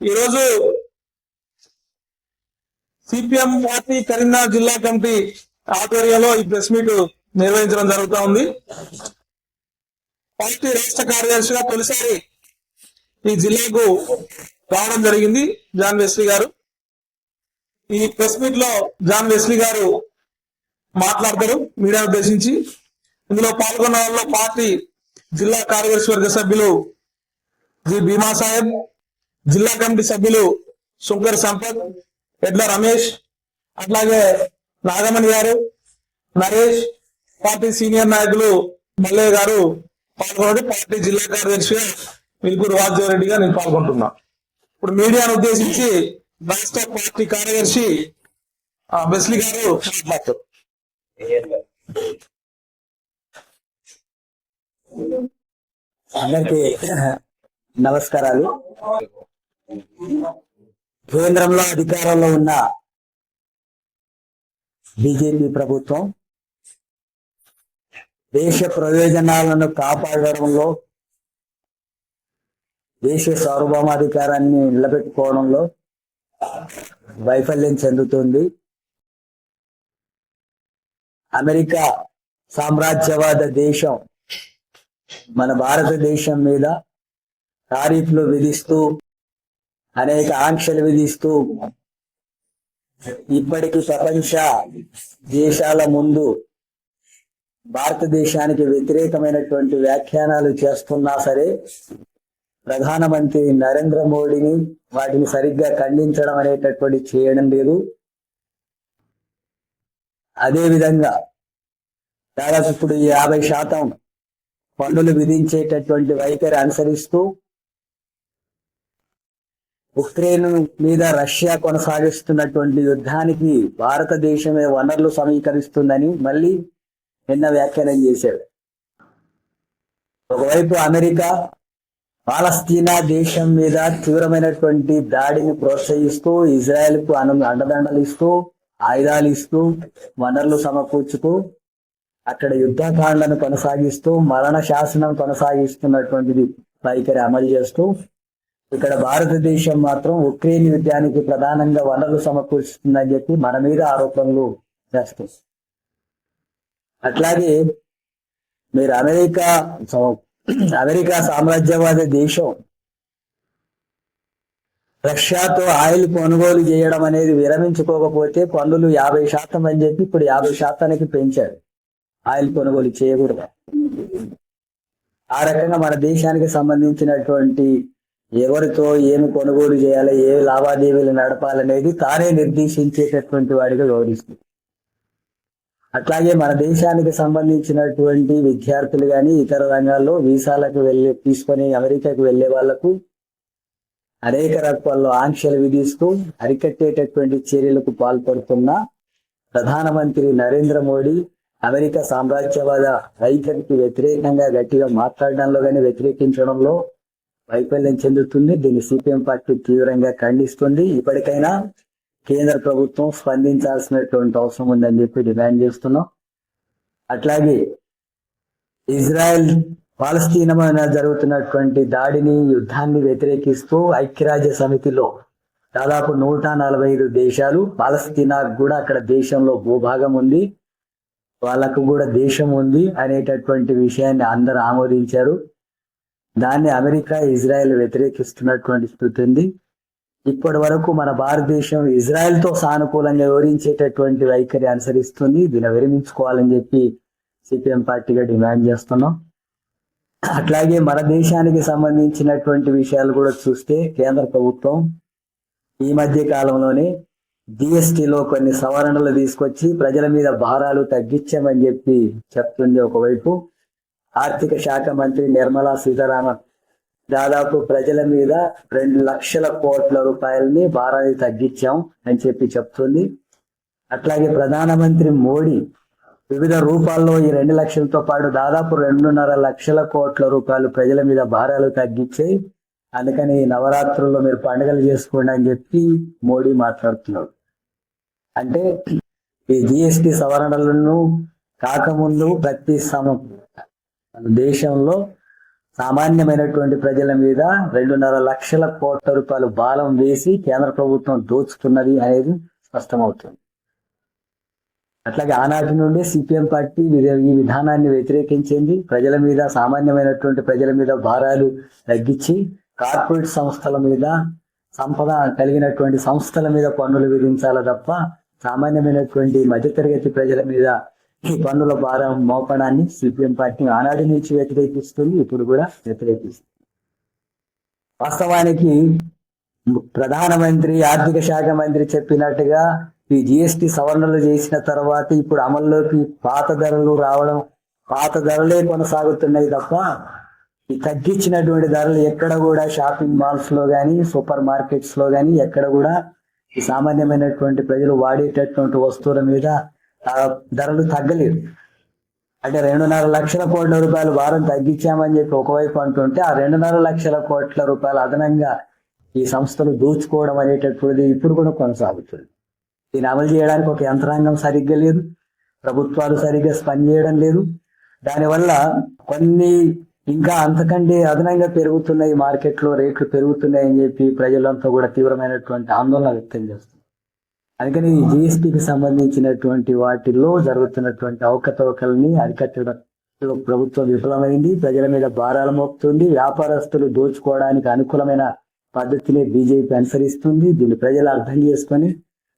ఈరోజు CPM party Karimnagar జిల్లా committee ఆధ్వర్యంలో ఈ ప్రెస్ మీట్ నిర్వహించడం జరుగుతా ఉంది. పార్టీ రాష్ట్ర కార్యదర్శిగా తొలిసారి ఈ జిల్లాకు రావడం జరిగింది జాన్ వెస్లీ గారు. ఈ ప్రెస్ మీట్లో జాన్ వెస్లీ గారు మాట్లాడతారు మీడియా ఉద్దేశించి. ఇందులో పాల్గొన్న వాళ్ళలో పార్టీ జిల్లా కార్యదర్శి వర్గ సభ్యులు జి భీమా సాహెబ్ జిల్లా కమిటీ సభ్యులు శంకర్ సంపత్ ఎడ్ల రమేష్ అట్లాగే నాగమణి గారు నరేష్ పార్టీ సీనియర్ నాయకులు మల్లయ్య గారు పాల్గొని పార్టీ జిల్లా కార్యదర్శిగా విల్పూరు వాసుదేవరెడ్డిగా నేను పాల్గొంటున్నా. ఇప్పుడు మీడియాను ఉద్దేశించి రాష్ట్ర పార్టీ కార్యదర్శి బెస్లి గారు మాట్లాడతారు. అందరికీ నమస్కారాలు. కేంద్రంలో అధికారంలో ఉన్న బీజేపీ ప్రభుత్వం దేశ ప్రయోజనాలను కాపాడడంలో దేశ సార్వభౌమాధికారాన్ని నిలబెట్టుకోవడంలో వైఫల్యం చెందుతుంది. అమెరికా సామ్రాజ్యవాద దేశం మన భారతదేశం మీద టారిఫ్లు విధిస్తూ అనేక ఆంక్షలు విధిస్తూ ఇప్పటికి ప్రపంచ దేశాల ముందు భారతదేశానికి వ్యతిరేకమైనటువంటి వ్యాఖ్యానాలు చేస్తున్నా సరే ప్రధానమంత్రి నరేంద్ర మోడీని వాటిని సరిగ్గా ఖండించడం అనేటటువంటి చేయడం లేదు. అదే విధంగా దాదాపు ఇప్పుడు యాభై శాతం పన్నులు విధించేటటువంటి వైఖరి అనుసరిస్తూ ఉక్రెయిన్ మీద రష్యా కొనసాగిస్తున్నటువంటి యుద్ధానికి భారతదేశమే వనరులు సమీకరిస్తుందని మళ్ళీ నిన్న వ్యాఖ్యానం చేశాడు ఒకవైపు అమెరికా పాలస్తీనా దేశం మీద తీవ్రమైనటువంటి దాడిని ప్రోత్సహిస్తూ ఇజ్రాయెల్కు అను అండదండలు ఇస్తూ ఆయుధాలు ఇస్తూ వనరులు సమకూర్చుతూ అక్కడ యుద్ధకాండను కొనసాగిస్తూ మరణ శాసనం కొనసాగిస్తున్నటువంటిది వైఖరి అమలు చేస్తూ ఇక్కడ భారతదేశం మాత్రం ఉక్రెయిన్ యుద్ధానికి ప్రధానంగా వనరులు సమకూరుస్తుందని చెప్పి మన మీద ఆరోపణలు చేస్తుంది అట్లాగే మీరు అమెరికా అమెరికా సామ్రాజ్యవాద దేశం రష్యాతో ఆయిల్ కొనుగోలు చేయడం అనేది విరమించుకోకపోతే పన్నులు యాభై శాతం అని చెప్పి ఇప్పుడు యాభై శాతానికి పెంచారు. ఆయిల్ కొనుగోలు చేయకూడదు. ఆ రకంగా మన దేశానికి సంబంధించినటువంటి ఎవరితో ఏమి కొనుగోలు చేయాలి ఏ లావాదేవీలు నడపాలనేది తానే నిర్దేశించేటటువంటి వాడిగా గౌరవిస్తుంది అట్లాగే మన దేశానికి సంబంధించినటువంటి విద్యార్థులు కానీ ఇతర రంగాల్లో వీసాలకు వెళ్ళి తీసుకొని అమెరికాకు వెళ్ళే వాళ్ళకు అనేక రకాల్లో ఆంక్షలు విధిస్తూ అరికట్టేటటువంటి చర్యలకు పాల్పడుతున్న ప్రధానమంత్రి నరేంద్ర మోడీ అమెరికా సామ్రాజ్యవాద వైఖరికి వ్యతిరేకంగా గట్టిగా మాట్లాడడంలో కానీ వ్యతిరేకించడంలో వైఫల్యం చెందుతుంది. దీన్ని సిపిఎం పార్టీ తీవ్రంగా ఖండిస్తుంది. ఇప్పటికైనా కేంద్ర ప్రభుత్వం స్పందించాల్సినటువంటి అవసరం ఉందని చెప్పి డిమాండ్ చేస్తున్నాం. అట్లాగే ఇజ్రాయెల్ పాలస్తీనా మీద జరుగుతున్నటువంటి దాడిని యుద్ధాన్ని వ్యతిరేకిస్తూ ఐక్యరాజ్య సమితిలో దాదాపు నూట నలభై ఐదు దేశాలు పాలస్తీనాకు కూడా అక్కడ దేశంలో భూభాగం ఉంది. వాళ్ళకు కూడా దేశం ఉంది అనేటటువంటి విషయాన్ని అందరూ ఆమోదించారు. దాన్ని అమెరికా ఇజ్రాయెల్ వ్యతిరేకిస్తున్నటువంటి స్థితి ఉంది. ఇప్పటి వరకు మన భారతదేశం ఇజ్రాయెల్తో సానుకూలంగా వివరించేటటువంటి వైఖరి అనుసరిస్తుంది. దీన్ని విరమించుకోవాలని చెప్పి సిపిఎం పార్టీగా డిమాండ్ చేస్తున్నాం. అట్లాగే మన దేశానికి సంబంధించినటువంటి విషయాలు కూడా చూస్తే కేంద్ర ప్రభుత్వం ఈ మధ్య కాలంలోనే జిఎస్టిలో కొన్ని సవరణలు తీసుకొచ్చి ప్రజల మీద భారాలు తగ్గించామని చెప్పి చెప్తుంది ఒకవైపు. ఆర్థిక శాఖ మంత్రి నిర్మలా సీతారామన్ దాదాపు ప్రజల మీద రెండు లక్షల కోట్ల రూపాయలని భారాన్ని తగ్గించాం అని చెప్పి చెప్తుంది. అట్లాగే ప్రధానమంత్రి మోడీ వివిధ రూపాల్లో ఈ రెండు లక్షలతో పాటు దాదాపు రెండున్నర లక్షల కోట్ల రూపాయలు ప్రజల మీద భారాలు తగ్గించాయి. అందుకని ఈ నవరాత్రుల్లో మీరు పండుగలు చేసుకోండి అని చెప్పి మోడీ మాట్లాడుతున్నాడు. అంటే ఈ జిఎస్టి సవరణలను కాకముందు ప్రతి సమ దేశంలో సామాన్యమైనటువంటి ప్రజల మీద రెండున్నర లక్షల కోట్ల రూపాయలు బాలం వేసి కేంద్ర ప్రభుత్వం దోచుకున్నది అనేది స్పష్టమవుతుంది. అట్లాగే ఆనాటి నుండి సిపిఎం పార్టీ ఈ విధానాన్ని వ్యతిరేకించింది. ప్రజల మీద సామాన్యమైనటువంటి ప్రజల మీద భారాలు తగ్గించి కార్పొరేట్ సంస్థల మీద సంపద కలిగినటువంటి సంస్థల మీద పన్నులు విధించాలి తప్ప సామాన్యమైనటువంటి మధ్యతరగతి ప్రజల మీద పన్నుల భారం మోపడాన్ని సిపిఎం పార్టీ ఆనాటి నుంచి వ్యతిరేకిస్తుంది ఇప్పుడు కూడా వ్యతిరేకిస్తుంది. వాస్తవానికి ప్రధానమంత్రి ఆర్థిక శాఖ మంత్రి చెప్పినట్టుగా ఈ జిఎస్టి సవరణలు చేసిన తర్వాత ఇప్పుడు అమల్లోకి పాత ధరలు రావడం పాత ధరలే కొనసాగుతున్నాయి తప్ప ఈ తగ్గించినటువంటి ధరలు ఎక్కడ కూడా షాపింగ్ మాల్స్లో కానీ సూపర్ మార్కెట్స్లో కానీ ఎక్కడ కూడా ఈ సామాన్యమైనటువంటి ప్రజలు వాడేటటువంటి వస్తువుల మీద ధరలు తగ్గలేదు. అంటే రెండున్నర లక్షల కోట్ల రూపాయలు భారం తగ్గించామని చెప్పి ఒకవైపు అంటుంటే ఆ రెండున్నర లక్షల కోట్ల రూపాయలు అదనంగా ఈ సంస్థలు దోచుకోవడం అనేటటువంటిది ఇప్పుడు కూడా కొనసాగుతుంది. దీన్ని అమలు చేయడానికి ఒక యంత్రాంగం సరిగ్గా లేదు. ప్రభుత్వాలు సరిగ్గా పనిచేయడం లేదు. దానివల్ల కొన్ని ఇంకా అంతకంటే అదనంగా పెరుగుతున్నాయి మార్కెట్లో రేట్లు పెరుగుతున్నాయని చెప్పి ప్రజలంతా కూడా తీవ్రమైనటువంటి ఆందోళన వ్యక్తం చేస్తున్నారు. అందుకని ఈ జిఎస్టికి సంబంధించినటువంటి వాటిల్లో జరుగుతున్నటువంటి అవకతవకల్ని అరికట్టడంలో ప్రభుత్వం విఫలమైంది. ప్రజల మీద భారాలు మోపుతుంది. వ్యాపారస్తులు దోచుకోవడానికి అనుకూలమైన పద్ధతిని బీజేపీ అనుసరిస్తుంది. దీన్ని ప్రజలు అర్థం చేసుకొని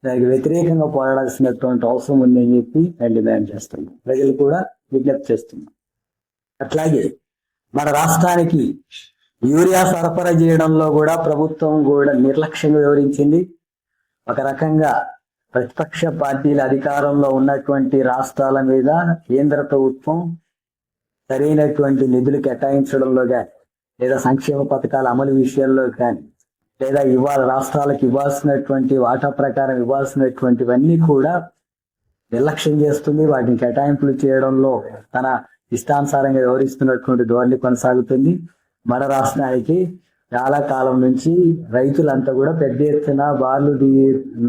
దానికి వ్యతిరేకంగా పోరాడాల్సినటువంటి అవసరం ఉందని చెప్పి నేను డిమాండ్ చేస్తున్నాను. ప్రజలు కూడా విజ్ఞప్తి చేస్తున్నాం అట్లాగే మన రాష్ట్రానికి యూరియా సరఫరా చేయడంలో కూడా ప్రభుత్వం కూడా నిర్లక్ష్యంగా వివరించింది ఒక రకంగా ప్రతిపక్ష పార్టీల అధికారంలో ఉన్నటువంటి రాష్ట్రాల మీద కేంద్ర ప్రభుత్వం సరైనటువంటి నిధులు కేటాయించడంలో కానీ లేదా సంక్షేమ పథకాల అమలు విషయంలో కానీ లేదా ఇవాళ రాష్ట్రాలకు ఇవ్వాల్సినటువంటి వాటా ప్రకారం ఇవ్వాల్సినటువంటివన్నీ కూడా నిర్లక్ష్యం చేస్తుంది. వాటిని కేటాయింపులు చేయడంలో తన ఇష్టానుసారంగా వివరిస్తున్నటువంటి ధోరణి కొనసాగుతుంది. మన రాష్ట్రానికి చాలా కాలం నుంచి రైతులంతా కూడా పెద్ద ఎత్తున బార్లు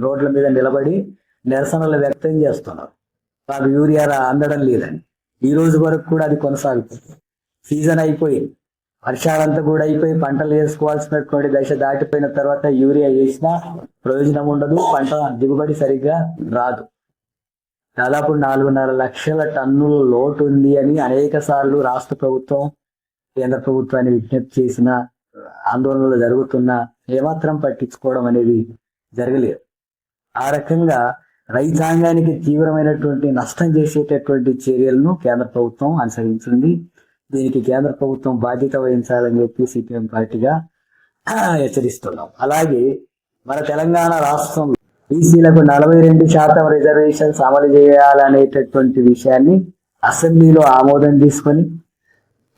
రోడ్ల మీద నిలబడి నిరసనలు వ్యక్తం చేస్తున్నారు. మాకు యూరియా అందడం లేదని. ఈ రోజు వరకు కూడా అది కొనసాగుతుంది. సీజన్ అయిపోయింది. వర్షాలంతా కూడా అయిపోయి పంటలు వేసుకోవాల్సినటువంటి దశ దాటిపోయిన తర్వాత యూరియా వేసినా ప్రయోజనం ఉండదు. పంట దిగుబడి సరిగ్గా రాదు. దాదాపు నాలుగున్నర లక్షల టన్నుల లోటు ఉంది అని అనేక సార్లు రాష్ట్ర ప్రభుత్వం కేంద్ర ప్రభుత్వాన్ని విజ్ఞప్తి చేసిన ఆందోళనలు జరుగుతున్నా ఏమాత్రం పట్టించుకోవడం అనేది జరగలేదు. ఆ రకంగా రైతాంగానికి తీవ్రమైనటువంటి నష్టం చేసేటటువంటి చర్యలను కేంద్ర ప్రభుత్వం అనుసరించింది. దీనికి కేంద్ర ప్రభుత్వం బాధ్యత వహించాలని చెప్పి సిపిఎం పార్టీగా హెచ్చరిస్తున్నాం. అలాగే మన తెలంగాణ రాష్ట్రంలో బీసీలకు నలభై రెండు శాతం రిజర్వేషన్స్ అమలు చేయాలనేటటువంటి విషయాన్ని అసెంబ్లీలో ఆమోదం తీసుకొని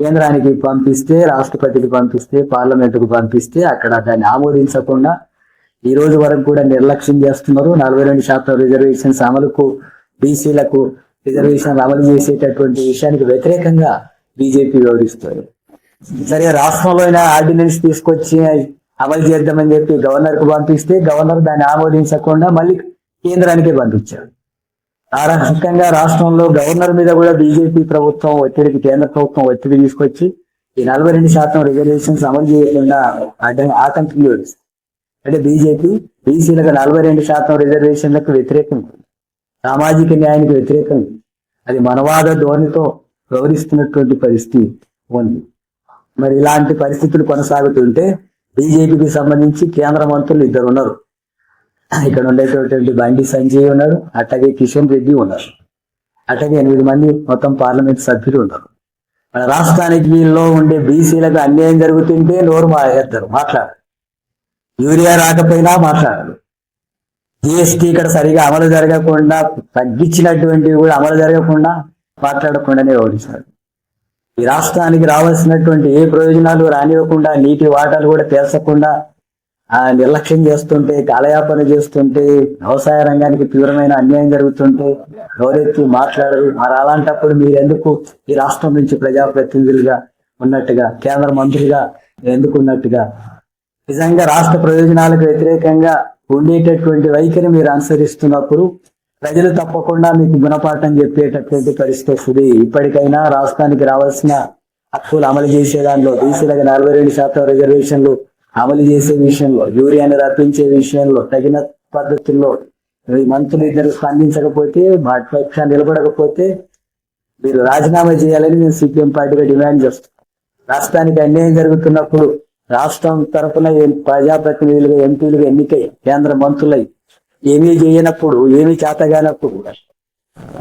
కేంద్రానికి పంపిస్తే రాష్ట్రపతికి పంపిస్తే పార్లమెంటుకు పంపిస్తే అక్కడ దాన్ని ఆమోదించకుండా ఈ రోజు వరకు కూడా నిర్లక్ష్యం చేస్తున్నారు. నలభై రెండు శాతం రిజర్వేషన్స్ అమలుకు బీసీలకు రిజర్వేషన్ అమలు చేసేటటువంటి విషయానికి వ్యతిరేకంగా బీజేపీ వివరిస్తారు సరే రాష్ట్రంలో అయినా ఆర్డినెన్స్ తీసుకొచ్చి అమలు చేద్దామని చెప్పి గవర్నర్కు పంపిస్తే గవర్నర్ దాన్ని ఆమోదించకుండా మళ్ళీ కేంద్రానికే పంపించారు. ఆ రకంగా రాష్ట్రంలో గవర్నర్ మీద కూడా బీజేపీ ప్రభుత్వం ఒత్తిడికి కేంద్ర ప్రభుత్వం ఒత్తిడి తీసుకొచ్చి ఈ నలభై రెండు శాతం రిజర్వేషన్స్ అమలు చేయకుండా అడ్డ- ఆటంకం అంటే బీజేపీ బీసీలకు నలభై రెండు శాతం రిజర్వేషన్లకు వ్యతిరేకం. సామాజిక న్యాయానికి వ్యతిరేకం. అది మనవాద ధోరణితో వ్యవహరిస్తున్నటువంటి పరిస్థితి ఉంది. మరి ఇలాంటి పరిస్థితులు కొనసాగుతుంటే బీజేపీకి సంబంధించి కేంద్ర మంత్రులు ఇద్దరు ఉన్నారు ఇక్కడ ఉండేటటువంటి బండి సంజయ్ ఉన్నాడు అట్లాగే కిషన్ రెడ్డి ఉన్నారు. అట్లాగే ఎనిమిది మంది మొత్తం పార్లమెంట్ సభ్యులు ఉన్నారు. మన రాష్ట్రానికి వీళ్ళలో ఉండే బీసీలకు అన్యాయం జరుగుతుంటే నోరు మాట్లాడతారు మాట్లాడరు. యూరియా రాకపోయినా మాట్లాడరు. జిఎస్టీ ఇక్కడ సరిగా అమలు జరగకుండా తగ్గించినటువంటివి కూడా అమలు జరగకుండా మాట్లాడకుండానే ఓడిస్తారు ఈ రాష్ట్రానికి రావాల్సినటువంటి ఏ ప్రయోజనాలు రానివ్వకుండా నీటి వాటాలు కూడా తేల్చకుండా నిర్లక్ష్యం చేస్తుంటే కాలయాపన చేస్తుంటే వ్యవసాయ రంగానికి తీవ్రమైన అన్యాయం జరుగుతుంటే ఎవరెత్తి మాట్లాడరు. మరి అలాంటప్పుడు మీరెందుకు ఈ రాష్ట్రం నుంచి ప్రజాప్రతినిధులుగా ఉన్నట్టుగా కేంద్ర మంత్రిగా ఎందుకు ఉన్నట్టుగా నిజంగా రాష్ట్ర ప్రయోజనాలకు వ్యతిరేకంగా ఉండేటటువంటి వైఖరి మీరు అనుసరిస్తున్నప్పుడు ప్రజలు తప్పకుండా మీకు గుణపాఠం చెప్పేటటువంటి పరిస్థితి వస్తుంది. ఇప్పటికైనా రాష్ట్రానికి రావాల్సిన హక్కులు అమలు చేసే దాంట్లో బీసీలకు నలభై రెండు శాతం రిజర్వేషన్లు అమలు చేసే విషయంలో యూరియాని రప్పించే విషయంలో తగిన పద్ధతుల్లో మంత్రులు ఇద్దరు స్పందించకపోతే మా పక్షాన్ని నిలబడకపోతే మీరు రాజీనామా చేయాలని నేను సిపిఎం పార్టీగా డిమాండ్ చేస్తాను రాష్ట్రానికి అన్యాయం జరుగుతున్నప్పుడు రాష్ట్రం తరఫున ప్రజాప్రతినిధులుగా ఎంపీలుగా ఎన్నికై కేంద్ర మంత్రులై ఏమీ చేయనప్పుడు ఏమీ చేతగానప్పుడు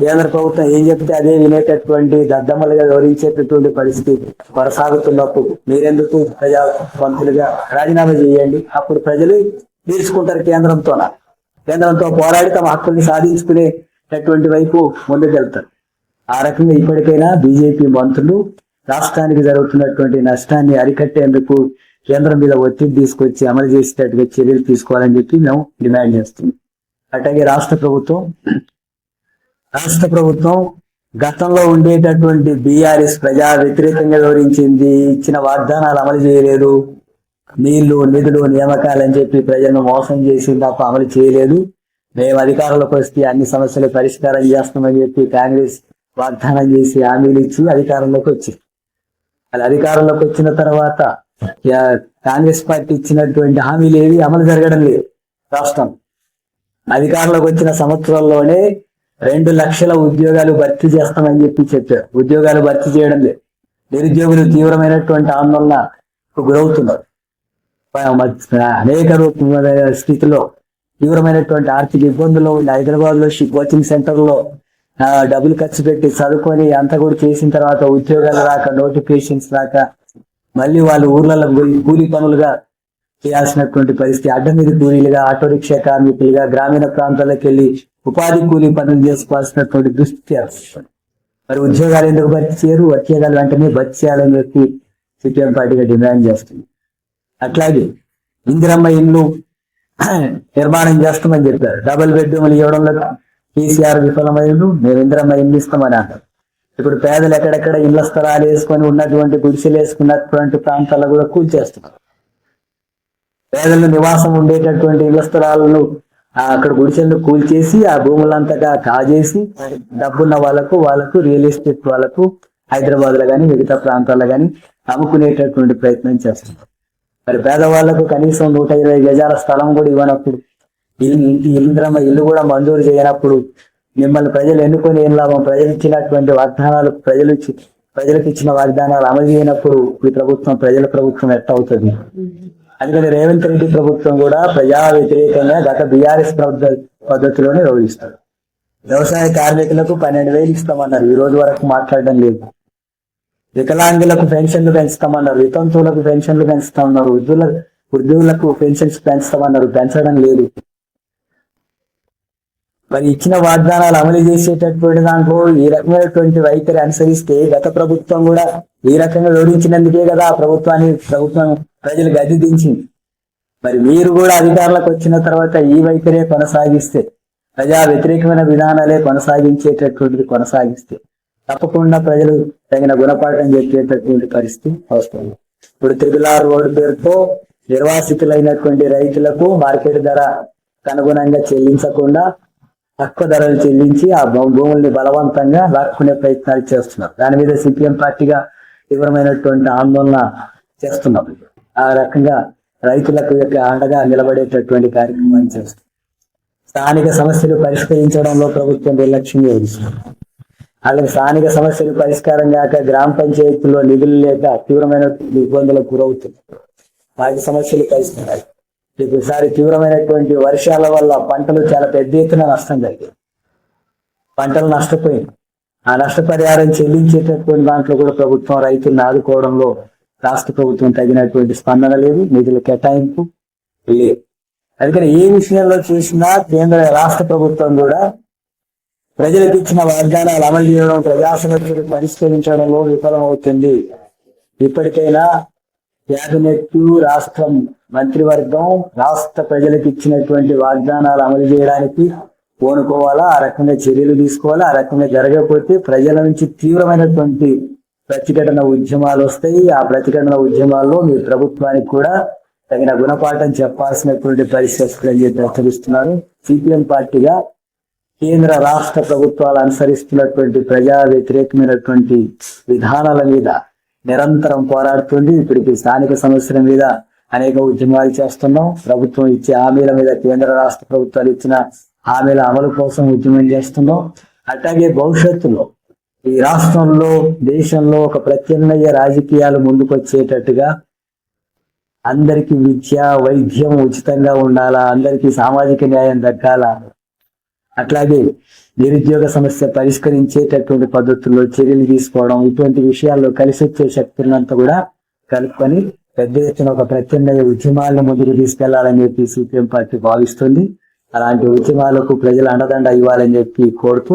కేంద్ర ప్రభుత్వం ఏం చెప్తే అదే వినేటటువంటి దద్దమ్మలుగా వివరించేటటువంటి పరిస్థితి కొనసాగుతున్నప్పుడు మీరెందుకు ప్రజా పంతులుగా రాజీనామా చేయండి? అప్పుడు ప్రజలు తీర్చుకుంటారు కేంద్రంతో కేంద్రంతో పోరాడి తమ హక్కుల్ని సాధించుకునేటటువంటి వైపు ముందుకెళ్తారు. ఆ రకంగా ఇప్పటికైనా బీజేపీ మంత్రులు రాష్ట్రానికి జరుగుతున్నటువంటి నష్టాన్ని అరికట్టేందుకు కేంద్రం మీద ఒత్తిడి తీసుకొచ్చి అమలు చేసేటట్టుగా చర్యలు తీసుకోవాలని చెప్పి మేము డిమాండ్ చేస్తున్నాం. అట్లాగే రాష్ట్ర ప్రభుత్వం రాష్ట్ర ప్రభుత్వం గతంలో ఉండేటటువంటి బీఆర్ఎస్ ప్రజా వ్యతిరేకంగా వివరించింది ఇచ్చిన వాగ్దానాలు అమలు చేయలేదు. నీళ్ళు నిధులు నియామకాలు అని చెప్పి ప్రజలను మోసం చేసి తప్ప అమలు చేయలేదు. మేము అధికారంలోకి వస్తే అన్ని సమస్యలు పరిష్కారం చేస్తామని చెప్పి కాంగ్రెస్ వాగ్దానం చేసి హామీలు ఇచ్చి అధికారంలోకి వచ్చింది. అలా అధికారంలోకి వచ్చిన తర్వాత కాంగ్రెస్ పార్టీ ఇచ్చినటువంటి హామీలు ఏవి? అమలు జరగడం లేదు రాష్ట్రం అధికారంలోకి వచ్చిన సంవత్సరంలోనే రెండు లక్షల ఉద్యోగాలు భర్తీ చేస్తామని చెప్పి చెప్పారు. ఉద్యోగాలు భర్తీ చేయడం లేదు. నిరుద్యోగులు తీవ్రమైనటువంటి ఆందోళన గురవుతున్నారు. అనేక రూపమైన స్థితిలో తీవ్రమైనటువంటి ఆర్థిక ఇబ్బందులు ఉండి హైదరాబాద్లో కోచింగ్ సెంటర్లో డబ్బులు ఖర్చు పెట్టి చదువుకొని అంతా కూడా చేసిన తర్వాత ఉద్యోగాలు రాక నోటిఫికేషన్స్ రాక మళ్ళీ వాళ్ళు ఊర్లలో కూలి కూలీ పనులుగా చేయాల్సినటువంటి పరిస్థితి. అడ్డ మీద కూలీలుగా ఆటో రిక్షా కార్మికులుగా గ్రామీణ ప్రాంతాలకు వెళ్ళి ఉపాధి కూలీ పనులు చేసుకోవాల్సినటువంటి దుస్థితి మరి ఉద్యోగాలు ఎందుకు భర్తీ చేయరు ఉద్యోగాలు వెంటనే భర్తీ చేయాలని చెప్పి సిపిఎం పార్టీగా డిమాండ్ చేస్తుంది. అట్లాగే ఇందిరమ్మ ఇల్లు నిర్మాణం చేస్తామని చెప్పారు. డబుల్ బెడ్రూమ్లు ఇవ్వడంలో కేసీఆర్ విఫలమైన మేము ఇందిరమ్మ ఇల్లు ఇస్తామని అంటారు ఇప్పుడు పేదలు ఎక్కడెక్కడ ఇళ్ళ స్థలాలు వేసుకొని ఉన్నటువంటి గుడిసెలు వేసుకున్నటువంటి ప్రాంతాల్లో కూడా కూల్చేస్తున్నారు పేదలు నివాసం ఉండేటటువంటి ఇళ్ళ స్థలాలను అక్కడ గుడిసెలను కూల్చేసి ఆ భూములంతగా కాజేసి డబ్బున్న వాళ్ళకు వాళ్ళకు రియల్ ఎస్టేట్ వాళ్ళకు హైదరాబాద్లో కానీ మిగతా ప్రాంతాల్లో కానీ అమ్ముకునేటటువంటి ప్రయత్నం చేస్తున్నారు మరి పేదవాళ్ళకు కనీసం నూట ఇరవై గజాల స్థలం కూడా ఇవ్వనప్పుడు ఇంటి ఇంద్రమ్మ ఇల్లు కూడా మంజూరు చేయనప్పుడు మిమ్మల్ని ప్రజలు ఎన్నుకొని ఏం లాభం? ప్రజలు ఇచ్చినటువంటి వాగ్దానాలు ప్రజలు ఇచ్చి ప్రజలకు ఇచ్చిన వాగ్దానాలు అమలు చేయనప్పుడు ఈ ప్రభుత్వం ప్రజల ప్రభుత్వం ఎట్ట అవుతుంది? అందుకని రేవంత్ రెడ్డి ప్రభుత్వం కూడా ప్రజా వ్యతిరేకంగా గత బీఆర్ఎస్ పద్ధతిలోనే వ్యవహరిస్తారు. వ్యవసాయ కార్మికులకు పన్నెండు వేలు ఇస్తామన్నారు. ఈ రోజు వరకు మాట్లాడడం లేదు. వికలాంగులకు పెన్షన్లు పెంచుతామన్నారు. వితంతువులకు పెన్షన్లు పెంచుతామన్నారు. వృద్ధుల వృద్ధులకు పెన్షన్స్ పెంచుతామన్నారు. పెంచడం లేదు. మరి ఇచ్చిన వాగ్దానాలు అమలు చేసేటటువంటి దాంట్లో ఈ రకమైనటువంటి వైఖరి అనుసరిస్తే గత ప్రభుత్వం కూడా ఈ రకంగా వివరించినందుకే కదా ఆ ప్రభుత్వాన్ని ప్రభుత్వం ప్రజలు గది దించింది. మరి మీరు కూడా అధికారులకు వచ్చిన తర్వాత ఈ వైఖరే కొనసాగిస్తే ప్రజా వ్యతిరేకమైన విధానాలే కొనసాగించేటటువంటిది కొనసాగిస్తే తప్పకుండా ప్రజలు తగిన గుణపాఠం చెప్పేటటువంటి పరిస్థితి వస్తుంది. ఇప్పుడు త్రిబులార్ రోడ్డు పేరుతో నిర్వాసితులైనటువంటి రైతులకు మార్కెట్ ధర అనుగుణంగా చెల్లించకుండా తక్కువ ధరలు చెల్లించి ఆ భూ- భూముల్ని బలవంతంగా లాక్కునే ప్రయత్నాలు చేస్తున్నారు. దాని మీద సిపిఎం పార్టీగా తీవ్రమైనటువంటి ఆందోళన చేస్తున్నాం ఆ రకంగా రైతులకు యొక్క అండగా నిలబడేటటువంటి కార్యక్రమాన్ని చేస్తున్నారు. స్థానిక సమస్యలు పరిష్కరించడంలో ప్రభుత్వం నిర్లక్ష్యం వహిస్తుంది అలాగే స్థానిక సమస్యలు పరిష్కారం కాక గ్రామ పంచాయతీలో నిధులు లేక తీవ్రమైన ఇబ్బందులకు గురవుతుంది వాటి సమస్యలు పరిష్కారాలు ఈసారి తీవ్రమైనటువంటి వర్షాల వల్ల పంటలు చాలా పెద్ద ఎత్తున నష్టం జరిగింది. పంటలు నష్టపోయింది. ఆ నష్టపరిహారం చెల్లించేటటువంటి దాంట్లో కూడా ప్రభుత్వం రైతులను ఆదుకోవడంలో రాష్ట్ర ప్రభుత్వం తగినటువంటి స్పందన లేదు నిధుల కేటాయింపు లేదు. అందుకని ఏ విషయంలో చూసినా కేంద్ర రాష్ట్ర ప్రభుత్వం కూడా ప్రజలకు ఇచ్చిన వాగ్దానాలు అమలు చేయడం ప్రజాసమస్యలు పరిష్కరించడంలో విఫలమవుతుంది. ఇప్పటికైనా కేబినెట్ రాష్ట్రం మంత్రివర్గం రాష్ట్ర ప్రజలకు ఇచ్చినటువంటి వాగ్దానాలు అమలు చేయడానికి కోనుకోవాలా ఆ రకంగా చర్యలు తీసుకోవాలా? ఆ రకంగా జరగకపోతే ప్రజల నుంచి తీవ్రమైనటువంటి ప్రతిఘటన ఉద్యమాలు వస్తాయి. ఆ ప్రతిఘటన ఉద్యమాల్లో మీ ప్రభుత్వానికి కూడా తగిన గుణపాఠం చెప్పాల్సినటువంటి పరిస్థితులు అని హెచ్చరిస్తున్నారు. సిపిఎం పార్టీగా కేంద్ర రాష్ట్ర ప్రభుత్వాలు అనుసరిస్తున్నటువంటి ప్రజా వ్యతిరేకమైనటువంటి విధానాల మీద నిరంతరం పోరాడుతుంది. ఇప్పటికి స్థానిక సమస్యల మీద అనేక ఉద్యమాలు చేస్తున్నాం. ప్రభుత్వం ఇచ్చే హామీల మీద కేంద్ర రాష్ట్ర ప్రభుత్వాలు ఇచ్చిన హామీల అమలు కోసం ఉద్యమం చేస్తున్నాం. అట్లాగే భవిష్యత్తులో ఈ రాష్ట్రంలో దేశంలో ఒక ప్రత్యామ్నాయ రాజకీయాలు ముందుకొచ్చేటట్టుగా అందరికి విద్య వైద్యం ఉచితంగా ఉండాలా? అందరికీ సామాజిక న్యాయం దక్కాలా? అట్లాగే నిరుద్యోగ సమస్య పరిష్కరించేటటువంటి పద్ధతుల్లో చర్యలు తీసుకోవడం ఇటువంటి విషయాల్లో కలిసి వచ్చే శక్తులంతా కూడా కలుపుకొని పెద్ద ఎత్తున ఒక ప్రత్యామ్నాయ ఉద్యమాలను ముందుకు తీసుకెళ్ళాలని చెప్పి సిపిఎం పార్టీ భావిస్తుంది. అలాంటి ఉద్యమాలకు ప్రజలు అండదండ ఇవ్వాలని చెప్పి కోరుతూ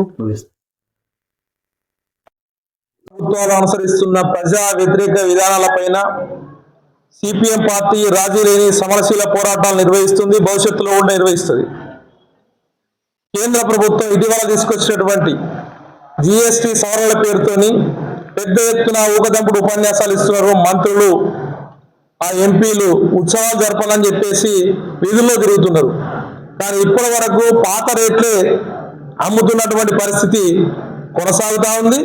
ప్రభుత్వాలు అనుసరిస్తున్న ప్రజా వ్యతిరేక విధానాలపైన సిపిఎం పార్టీ రాజీ లేని సమరశీల పోరాటాలు నిర్వహిస్తుంది భవిష్యత్తులో కూడా నిర్వహిస్తుంది. కేంద్ర ప్రభుత్వం ఇటీవల తీసుకొచ్చినటువంటి జిఎస్టి సవరణల పేరుతోని పెద్ద ఎత్తున ఊకదంపుడు ఉపన్యాసాలు ఇస్తున్నారు మంత్రులు ఆ ఎంపీలు. ఉత్సవాలు జరపాలని చెప్పేసి వీధుల్లో తిరుగుతున్నారు. కానీ ఇప్పటి వరకు పాత రేట్లే అమ్ముతున్నటువంటి పరిస్థితి కొనసాగుతూ ఉంది.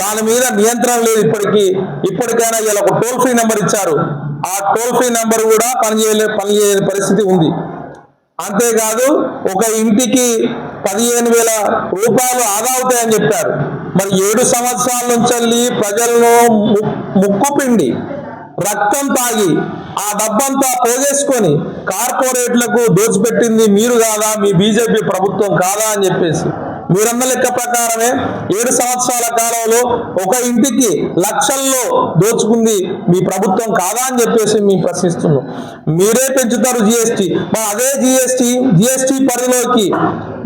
దాని మీద నియంత్రణ లేదు ఇప్పటికీ. ఇప్పటికైనా ఇలా ఒక టోల్ ఫ్రీ నెంబర్ ఇచ్చారు. ఆ టోల్ ఫ్రీ నెంబర్ కూడా పనిచేయలే పనిచేయని పరిస్థితి ఉంది. అంతేకాదు ఒక ఇంటికి పదిహేను వేల రూపాయలు ఆదా అవుతాయని చెప్పారు. మరి ఏడు సంవత్సరాల నుంచి ప్రజలను ము- ముక్కు పిండి రక్తం తాగి ఆ డబ్బంతా పోగేసుకొని కార్పొరేట్లకు దోచిపెట్టింది మీరు కాదా మీ బీజేపీ ప్రభుత్వం కాదా అని చెప్పేసి. మీరన్న లెక్క ప్రకారమే ఏడు సంవత్సరాల కాలంలో ఒక ఇంటికి లక్షల్లో దోచుకుంది మీ ప్రభుత్వం కాదా అని చెప్పేసి మేము ప్రశ్నిస్తున్నాం. మీరే పెంచుతారు జిఎస్టి. మరి అదే జిఎస్టీ జిఎస్టి పరిధిలోకి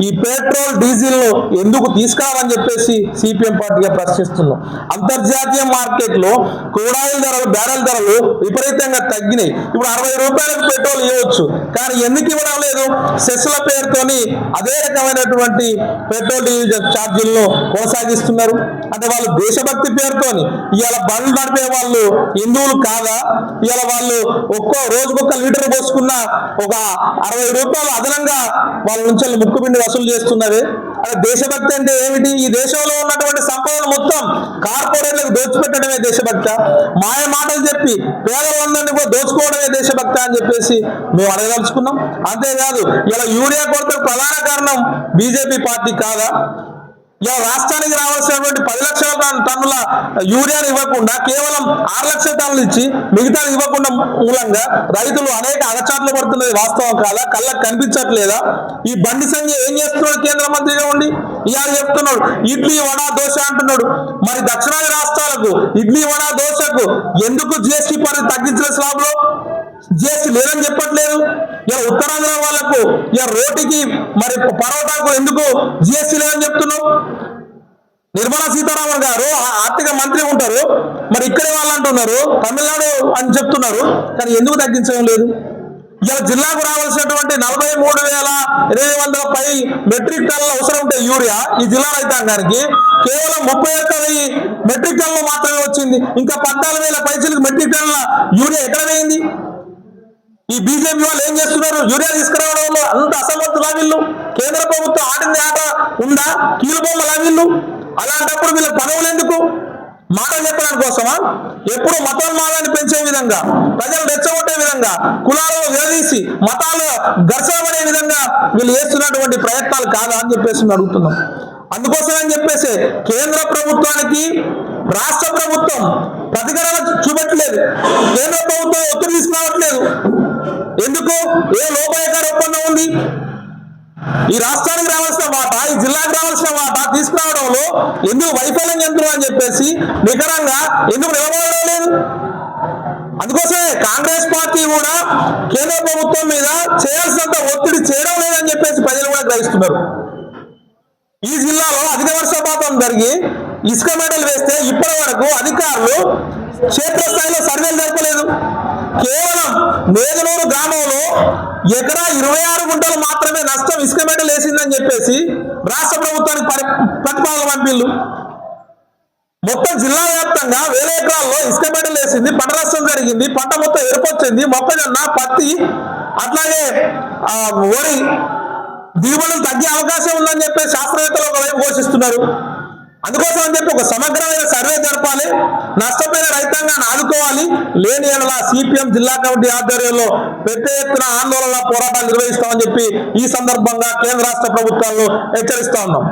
ఈ పెట్రోల్ డీజిల్ను ఎందుకు తీసుకురావని చెప్పేసి సిపిఎం పార్టీగా ప్రశ్నిస్తున్నాం. అంతర్జాతీయ మార్కెట్లో క్రూడాయిల్ ధరలు బ్యారెల్ ధరలు విపరీతంగా తగ్గినాయి. ఇప్పుడు అరవై రూపాయలకు పెట్రోల్ ఇవ్వచ్చు. కానీ ఎందుకు ఇవ్వడం లేదు? సెస్ల పేరుతోని అదే రకమైనటువంటి పెట్రోల్ డీజిల్ ఛార్జీలను కొనసాగిస్తున్నారు. అంటే వాళ్ళు దేశభక్తి పేరుతోని ఇవాళ బండ్లు నడిపే వాళ్ళు హిందువులు కాదా? ఇవాళ వాళ్ళు ఒక్కో రోజుకొక లీటర్ పోసుకున్న ఒక అరవై రూపాయలు అదనంగా వాళ్ళ నుంచి ముక్కుపిండి వసూలు చేస్తున్నది దేశభక్తి అంటే ఏమిటి? ఈ దేశంలో ఉన్నటువంటి సంపదలు మొత్తం కార్పొరేట్లకు దోచిపెట్టడమే దేశభక్త. మాయ మాటలు చెప్పి పేదలందరినీ కూడా దోచుకోవడమే దేశభక్త అని చెప్పేసి మేము అడగదలుచుకున్నాం. అంతేకాదు ఇలా యూరియా కొరత ప్రధాన కారణం బీజేపీ పార్టీ కాదా? ఇలా రాష్ట్రానికి రావాల్సినటువంటి పది లక్షల టన్నుల యూరియాను ఇవ్వకుండా కేవలం ఆరు లక్షల టన్నులు ఇచ్చి మిగతా ఇవ్వకుండా మూలంగా రైతులు అనేక అగచాట్లు పడుతున్నది వాస్తవం కాదా? కళ్ళకు కనిపించట్లేదా? ఈ బండి సంజయ్ ఏం చేస్తున్నాడు కేంద్ర మంత్రిగా ఉండి? ఇవాళ చెప్తున్నాడు ఇడ్లీ వడ దోశ అంటున్నాడు. మరి దక్షిణాది రాష్ట్రాలకు ఇడ్లీ వడ దోశకు ఎందుకు జిఎస్టీ పరిధి తగ్గించిన స్లాబ్లో? జిఎస్టీ లేదని చెప్పట్లేదు. ఇలా ఉత్తరాంధ్ర వాళ్ళకు ఇలా రోటికి మరి పర్వతాలకు ఎందుకు జిఎస్టీ లేదని చెప్తున్నావు? నిర్మలా సీతారామన్ గారు ఆ- ఆర్థిక మంత్రి ఉంటారు. మరి ఇక్కడే వాళ్ళు అంటున్నారు తమిళనాడు అని చెప్తున్నారు. కానీ ఎందుకు తగ్గించడం లేదు? ఇలా జిల్లాకు రావాల్సినటువంటి నలభై మూడు వేల ఎనిమిది వందల పై మెట్రిక్ టన్నుల అవసరం ఉంటే యూరియా ఈ జిల్లా రైతాంగానికి కేవలం ముప్పై ఒక్క వెయ్యి మెట్రిక్ టన్నులు మాత్రమే వచ్చింది. ఇంకా పద్నాలుగు వేల పైసలకు మెట్రిక్ టన్నుల యూరియా ఎక్కడ వేయింది ఈ బీజేపీ వాళ్ళు ఏం చేస్తున్నారు? యూరియా తీసుకురావడంలో అంత అసమర్థులా వీళ్ళు? కేంద్ర ప్రభుత్వం ఆడింది ఆట ఉందా? కీలుబొమ్మలా వీళ్ళు? అలాంటప్పుడు వీళ్ళ పదవులు ఎందుకు? మాటలు చెప్పడం కోసమా? ఎప్పుడు మతోన్మాదాన్ని పెంచే విధంగా ప్రజలు రెచ్చగొట్టే విధంగా కులాలను విడదీసి మతాలు ఘర్షణ విధంగా వీళ్ళు చేస్తున్నటువంటి ప్రయత్నాలు కాదా అని చెప్పేసి మేము అడుగుతున్నాం. అందుకోసం అని చెప్పేసి కేంద్ర ప్రభుత్వానికి రాష్ట్ర ప్రభుత్వం ప్రతిఘటన చూపట్లేదు కేంద్ర ప్రభుత్వం ఒత్తిడి తీసుకురావట్లేదు. ఎందుకు? ఏ లోపాయకార ఒప్పందం ఉంది? ఈ రాష్ట్రానికి రావాల్సిన మాట ఈ జిల్లాకు రావాల్సిన మాట తీసుకురావడంలో ఎందుకు వైఫల్యం చెందుతున్నారు అని చెప్పేసి నికరంగా ఎందుకు నిలబడడం లేదు అందుకోసమే కాంగ్రెస్ పార్టీ కూడా కేంద్ర ప్రభుత్వం మీద చేయాల్సినంత ఒత్తిడి చేయడం లేదని చెప్పేసి ప్రజలు కూడా గ్రహిస్తున్నారు. ఈ జిల్లాలో అధిక వర్షపాతం జరిగి ఇసుక మెడలు వేస్తే ఇప్పటి వరకు అధికారులు క్షేత్రస్థాయిలో సర్వేలు జరపలేదు. కేవలం మేదనూరు గ్రామంలో ఎకరా ఇరవై ఆరు గుంటలు మాత్రమే నష్టం ఇసుక మెడలు వేసిందని చెప్పేసి రాష్ట్ర ప్రభుత్వానికి ప్రతిపాదన పంపిల్లు మొత్తం జిల్లా వ్యాప్తంగా వేల ఎకరాల్లో ఇసుక మెడలు వేసింది పంట నష్టం జరిగింది పంట మొత్తం ఎరుపొచ్చింది మొక్కజొన్న పత్తి అట్లాగే వరి దిగుబడులు తగ్గే అవకాశం ఉందని చెప్పి శాస్త్రవేత్తలు ఒకవైపు ఘోషిస్తున్నారు. అందుకోసం అని చెప్పి ఒక సమగ్రమైన సర్వే జరపాలి. నష్టపోయిన రైతాంగాన్ని ఆదుకోవాలి. లేని ఎడల సిపిఎం జిల్లా కమిటీ ఆధ్వర్యంలో పెద్ద ఎత్తున ఆందోళన పోరాటాలు నిర్వహిస్తామని చెప్పి ఈ సందర్భంగా కేంద్ర రాష్ట్ర ప్రభుత్వాలను హెచ్చరిస్తా ఉన్నాం.